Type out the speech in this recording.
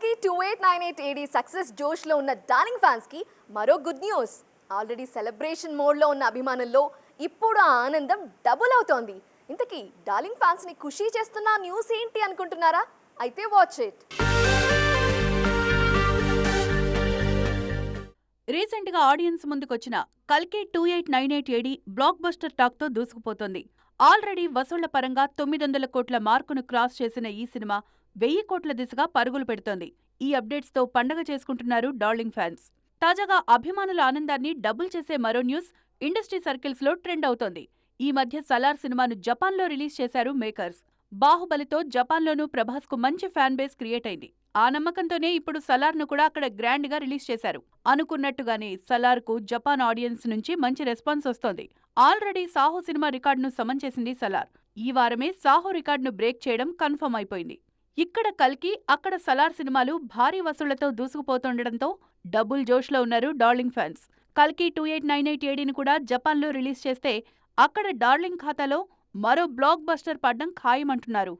కల్కి two eight nine eight AD success జోష్లో ఉన్న darling ఫ్యాన్స్కి మరో గుడ్ న్యూస్ ఆల్రెడీ సెలబ్రేషన్ మోడ్లో ఉన్న అభిమానుల్లో ఇప్పుడు ఆ ఆనందం డబుల్ అవుతోంది. ఇంతకీ డార్లింగ్ ఫ్యాన్స్ని ఖుషీ చేస్తున్న న్యూస్ ఏంటి అనుకుంటున్నారా? అయితే వాచ్ ఇట్ రీసెంట్గా ఆడియన్స్ ముందుకొచ్చిన కల్కి two eight nine eight AD block buster దూసుకుపోతోంది. Already వసూళ్ళ పరంగా తొమ్మిది వందల కోట్ల మార్కును క్రాస్ చేసిన ఈ సినిమా వెయ్యి కోట్ల దిశగా పరుగులు పెడుతోంది. ఈ అప్డేట్స్తో పండగ చేసుకుంటున్నారు డార్లింగ్ ఫ్యాన్స్. తాజాగా అభిమానుల ఆనందాన్ని డబుల్ చేసే మరో న్యూస్ ఇండస్ట్రీ సర్కిల్స్లో ట్రెండ్ అవుతోంది. ఈ మధ్య సలార్ సినిమాను జపాన్లో రిలీజ్ చేశారు మేకర్స్. బాహుబలితో జపాన్లోనూ ప్రభాస్కు మంచి ఫ్యాన్ బేస్ క్రియేట్ అయింది. ఆ నమ్మకంతోనే ఇప్పుడు సలార్ను కూడా అక్కడ గ్రాండ్గా రిలీజ్ చేశారు. అనుకున్నట్టుగానే సలార్కు జపాన్ ఆడియన్స్ నుంచి మంచి రెస్పాన్స్ వస్తోంది. ఆల్రెడీ సాహో సినిమా రికార్డును సమన్ చేసింది సలార్. ఈ వారమే సాహో రికార్డును బ్రేక్ చేయడం కన్ఫర్మ్ అయిపోయింది. ఇక్కడ కల్కి అక్కడ సలార్ సినిమాలు భారీ వసూళ్ళతో దూసుకుపోతుండటంతో డబుల్ జోష్లో ఉన్నారు డార్లింగ్ ఫ్యాన్స్. కల్కి టూ ఎయిట్ నైన్ ఎయిట్ ఏడీని కూడా జపాన్లో రిలీజ్ చేస్తే అక్కడ డార్లింగ్ ఖాతాలో మరో బ్లాక్ బస్టర్ పడ్డం ఖాయమంటున్నారు.